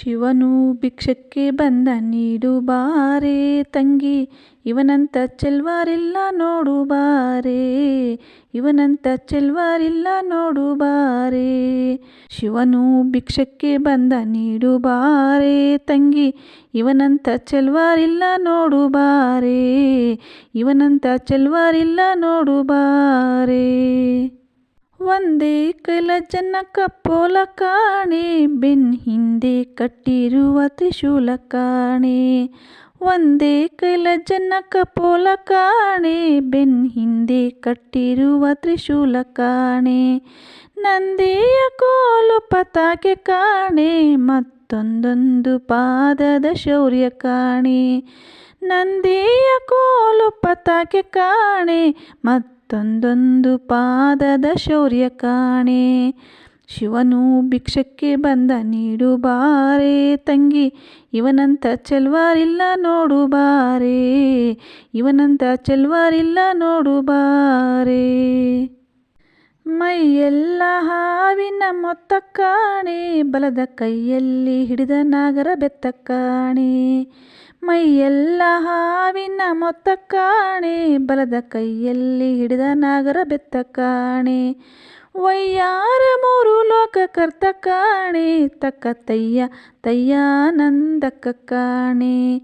ಶಿವನು ಭಿಕ್ಷಕ್ಕೆ ಬಂದ ನೀಡು ಬಾರೆ ತಂಗಿ, ಇವನಂತ ಚೆಲ್ವಾರಿಲ್ಲ ನೋಡು ಬಾರೆ ಇವನಂತ ಚೆಲ್ವಾರಿಲ್ಲ ನೋಡು ಬಾರೆ ಶಿವನು ಭಿಕ್ಷಕ್ಕೆ ಬಂದ ನೀಡು ಬಾರೆ ತಂಗಿ, ಇವನಂತ ಚೆಲ್ವಾರಿಲ್ಲ ನೋಡು ಬಾರೆ ಇವನಂತ ಚೆಲ್ವಾರಿಲ್ಲ ನೋಡು ಬಾರೆ ಒಂದೇ ಕೈಲ ಜನ ಕಪ್ಪೋಲ ಕಾಣೆ ಬೆನ್ ಹಿಂದೆ ಕಟ್ಟಿರುವ ತ್ರಿಶೂಲ ಕಾಣೆ ಒಂದೇ ಕೈಲ ಜನ ಕಪೋಲ ಕಾಣೆ ಬೆನ್ ಹಿಂದೆ ಕಟ್ಟಿರುವ ತ್ರಿಶೂಲ ಕಾಣೆ ನಂದಿಯ ಕೋಲು ಪತಾಕೆ ಕಾಣೆ ಮತ್ತೊಂದೊಂದು ಪಾದದ ಶೌರ್ಯ ಕಾಣಿ, ನಂದಿಯ ಕೋಲು ಪತಾಕೆ ಕಾಣೆ, ಮತ್ತೊಂದೊಂದು ಪಾದದ ಶೌರ್ಯ ಕಾಣೆ. ಶಿವನು ಭಿಕ್ಷಕ್ಕೆ ಬಂದ ನೀಡು ಬಾರೆ ತಂಗಿ, ಇವನಂತ ಚೆಲ್ವಾರಿಲ್ಲ ನೋಡು ಬಾರೆ, ಇವನಂತ ಚೆಲ್ವಾರಿಲ್ಲ ನೋಡು ಬಾರೆ. ಮೈಯೆಲ್ಲ ಹಾವಿನ ಮೊತ್ತ ಕಾಣಿ, ಬಲದ ಕೈಯಲ್ಲಿ ಹಿಡಿದ ನಾಗರ ಬೆತ್ತ ಕಾಣಿ. ಮೈಯೆಲ್ಲ ಹಾವಿನ ಮೊತ್ತ ಕಾಣಿ, ಬಲದ ಕೈಯಲ್ಲಿ ಹಿಡಿದ ನಾಗರ ಬೆತ್ತ ಕಾಣೆ. ವಯ್ಯಾರ ಮೂರು ಲೋಕ ಕರ್ತ ಕಾಣಿ, ತಕ್ಕ ತಯ್ಯ ತಯ್ಯಾನಂದಕ್ಕ ಕಾಣೆ.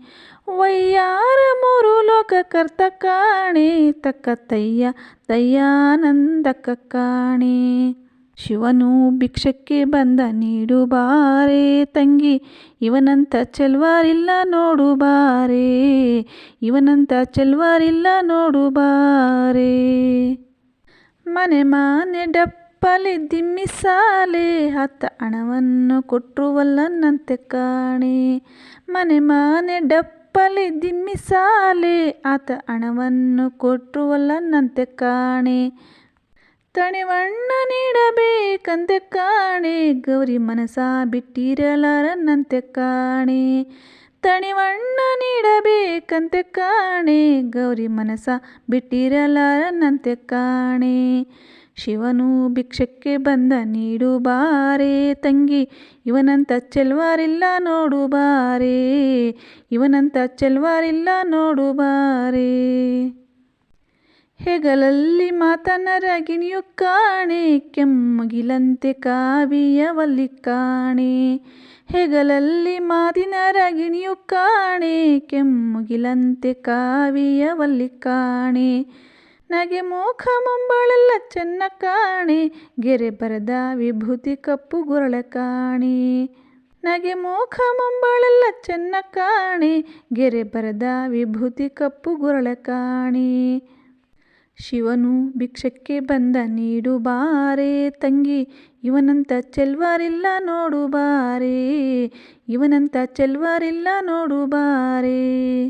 ವಯ್ಯಾರ ಮೂರು ಲೋಕ ಕರ್ತ ಕಾಣೆ, ತಕ್ಕ ತಯ್ಯ, ತಯ್ಯಾನಂದಕ್ಕ ಕಾಣಿ. ಶಿವನು ಭಿಕ್ಷಕ್ಕೆ ಬಂದ ನೀಡು ಬಾರೆ ತಂಗಿ, ಇವನಂತ ಚೆಲ್ವಾರಿಲ್ಲ ನೋಡು ಬಾರೆ ಇವನಂತ ಚೆಲ್ವಾರಿಲ್ಲ ನೋಡು ಬಾರೆ ಮನೆ ಮಾನೆ ಡಪ್ಪಲಿ ದಿಮ್ಮಿಸಾಲೆ, ಹತ್ತ ಹಣವನ್ನು ಕೊಟ್ಟರುವಲ್ಲನಂತೆ ಕಾಣಿ. ಮನೆ ಮಾನೆ ಡಪ್ಪಲಿ ದಿಮ್ಮಿಸಾಲೆ ಆತ ಹಣವನ್ನು ಕೊಟ್ಟುವಲ್ಲನಂತೆ ಕಾಣೆ. ತಣಿವಣ್ಣ ನೀಡಬೇಕಂತೆ ಕಾಣೆ ಗೌರಿ ಮನಸಾ ಬಿಟ್ಟಿರಲಾರನಂತೆ ಕಾಣೆ. ತಣಿವಣ್ಣ ನೀಡಬೇಕಂತೆ ಕಾಣೆ. ಗೌರಿ ಮನಸ ಬಿಟ್ಟಿರಲಾರನಂತೆ ಕಾಣೆ. ಶಿವನು ಭಿಕ್ಷಕ್ಕೆ ಬಂದ ನೀಡು ಬಾರೆ. ತಂಗಿ, ಇವನಂತ ಚೆಲ್ವಾರಿಲ್ಲ ನೋಡು ಬಾರೆ. ಇವನಂತ ಚೆಲ್ವಾರಿಲ್ಲ ನೋಡು ಬಾರೆ. ಹೆಗಲಲ್ಲಿ ಮಾತನ ರಗಿಣಿಯು ಕಾಣೆ, ಕೆಮ್ಮಗಿಲಂತೆ ಕಾವಿಯವಲ್ಲಿ ಕಾಣೆ. ಹೆಗಲಲ್ಲಿ ಮಾತಿನ ರಗಿಣಿಯು ಕಾಣೆ, ಕೆಮ್ಮುಗಿಲಂತೆ ಕಾವಿಯವಲ್ಲಿ ಕಾಣೆ. ನಗೆ ಮೂಖ ಮುಂಬಳಲ್ಲ ಚೆನ್ನ ಕಾಣೆ, ಗೆರೆ ಬರದ ವಿಭೂತಿ ಕಪ್ಪು ಗುರಳ ಕಾಣೆ. ನಗೆ ಮೂಖ ಮುಂಬಳಲ್ಲ ಚೆನ್ನ ಕಾಣೆ, ಗೆರೆ ಬರದ ವಿಭೂತಿ ಕಪ್ಪು ಗುರಳ ಕಾಣೆ. ಶಿವನು ಭಿಕ್ಷಕ್ಕೆ ಬಂದ ನೀಡು ಬಾರೆ ತಂಗಿ, ಇವನಂತ ಚೆಲ್ವಾರಿಲ್ಲ ನೋಡು ಬಾರೆ, ಇವನಂತ ಚೆಲ್ವಾರಿಲ್ಲ ನೋಡು ಬಾರೆ.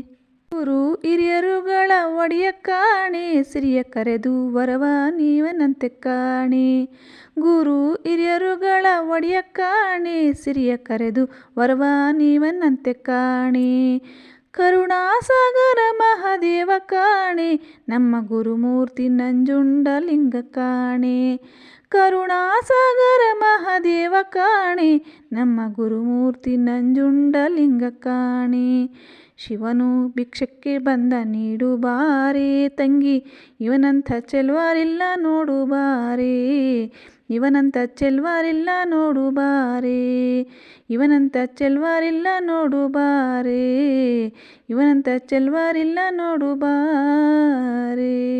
ಗುರು ಹಿರಿಯರುಗಳ ಒಡೆಯ ಕಾಣೆ, ಸಿರಿಯ ಕರೆದು ವರವ ನೀವನಂತೆ ಕಾಣೆ. ಗುರು ಹಿರಿಯರುಗಳ ಒಡೆಯ ಕಾಣೆ, ಸಿರಿಯ ಕರೆದು ವರವ ನೀವನಂತೆ ಕಾಣೆ. ಕರುಣಾಸಾಗರ ಮಹಾದೇವ ಕಾಣೆ, ನಮ್ಮ ಗುರುಮೂರ್ತಿ ನಂಜುಂಡಲಿಂಗ ಕಾಣೆ. ಕರುಣಾಸಾಗರ ಮಹಾದೇವ ಕಾಣೆ, ನಮ್ಮ ಗುರುಮೂರ್ತಿ ನಂಜುಂಡಲಿಂಗ ಕಾಣೆ. ಶಿವನು ಭಿಕ್ಷಕ್ಕೆ ಬಂದ ನೀಡು ಬಾರೆ ತಂಗಿ, ಇವನಂಥ ಚೆಲ್ವಾರಿಲ್ಲ ನೋಡು ಬಾರೆ ಇವನಂತ ಚೆಲ್ವಾರಿಲ್ಲ ನೋಡು ಬಾರೆ. ಇವನಂತ ಚೆಲ್ವಾರಿಲ್ಲ ನೋಡು ಬಾರೆ. ಇವನಂತ ಚೆಲ್ವಾರಿಲ್ಲ ನೋಡು ಬಾರೆ.